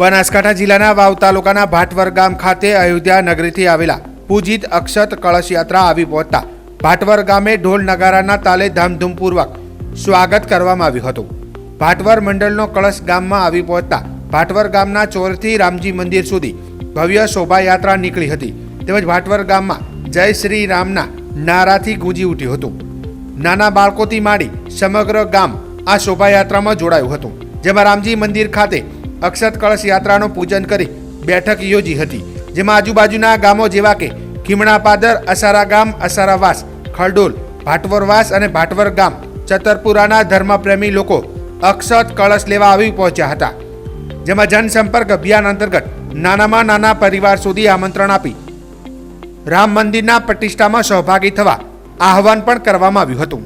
બનાસકાંઠા જિલ્લાના વાવ તાલુકાના ભાટવર ગામ ખાતે અયોધ્યા નગરીથી આવેલા પૂજિત અક્ષત કળશ યાત્રા આવી પહોંચતા ભાટવર ગામે ઢોલ નગારાના તાલે ધામધૂમપૂર્વક સ્વાગત કરવામાં આવ્યું હતું. ભાટવર મંડળનો કળશ ગામમાં આવી પહોંચતા ભાટવર ગામના ચોરથી રામજી મંદિર સુધી ભવ્ય શોભાયાત્રા નીકળી હતી. તેમજ ભાટવર ગામમાં જય શ્રી રામના નારાથી ગુંજી ઉઠ્યું હતું. નાના બાળકોથી માંડી સમગ્ર ગામ આ શોભાયાત્રામાં જોડાયું હતું. જેમાં રામજી મંદિર ખાતે અક્ષત કળશ યાત્રાનું પૂજન કરી બેઠક યોજી હતી, જેમાં આજુબાજુના ગામો જેવા કે ખીમણાપાદર અસારા ગામ અસારાવાસ ખરડોલ ભાટવરવાસ અને ભાટવર ગામ ચતરપુરાના ધર્મપ્રેમી લોકો અક્ષત કળશ લેવા આવી પહોંચ્યા હતા, જેમાં જનસંપર્ક અભિયાન અંતર્ગત નાનામાં નાના પરિવાર સુધી આમંત્રણ આપી રામ મંદિરના પ્રતિષ્ઠામાં સહભાગી થવા આહવાન પણ કરવામાં આવ્યું હતું.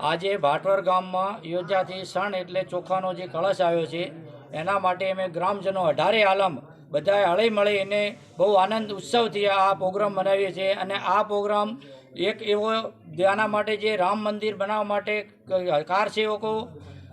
આજે ભાટવર ગામમાં યોજાતી સણ એટલે ચોખાનો જે કળશ આવ્યો છે, એના માટે અમે ગ્રામજનો અઢારે આલમ બધાએ હળી મળી એને બહુ આનંદ ઉત્સવથી આ પ્રોગ્રામ મનાવીએ છીએ અને આ પ્રોગ્રામ એક એવો આના માટે જે રામ મંદિર બનાવવા માટે કાર સેવકો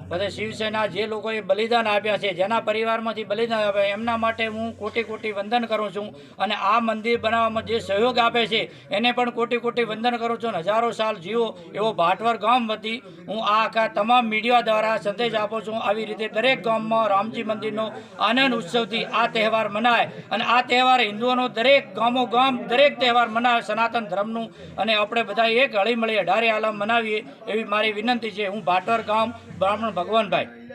પછી શિવસેના જે લોકોએ બલિદાન આપ્યા છે, જેના પરિવારમાંથી બલિદાન આપ્યા એમના માટે હું કોટી કોટી વંદન કરું છું અને આ મંદિર બનાવવામાં જે સહયોગ આપે છે, એને પણ કોટી કોટી વંદન કરું છું અને હજારો સાલ જીવો એવો ભાટવર ગામ વતી હું આ આખા તમામ મીડિયા દ્વારા સંદેશ આપું છું. આવી રીતે દરેક ગામમાં રામજી મંદિરનો આનંદ ઉત્સવથી આ તહેવાર મનાય અને આ તહેવાર હિન્દુઓનો દરેક ગામો ગામ દરેક તહેવાર મનાવે સનાતન ધર્મનું અને આપણે બધા એક હળીમળી અઢારે આલમ મનાવીએ એવી મારી વિનંતી છે. હું ભાટવર ગામ, બ્રાહ્મણ ભગવાનભાઈ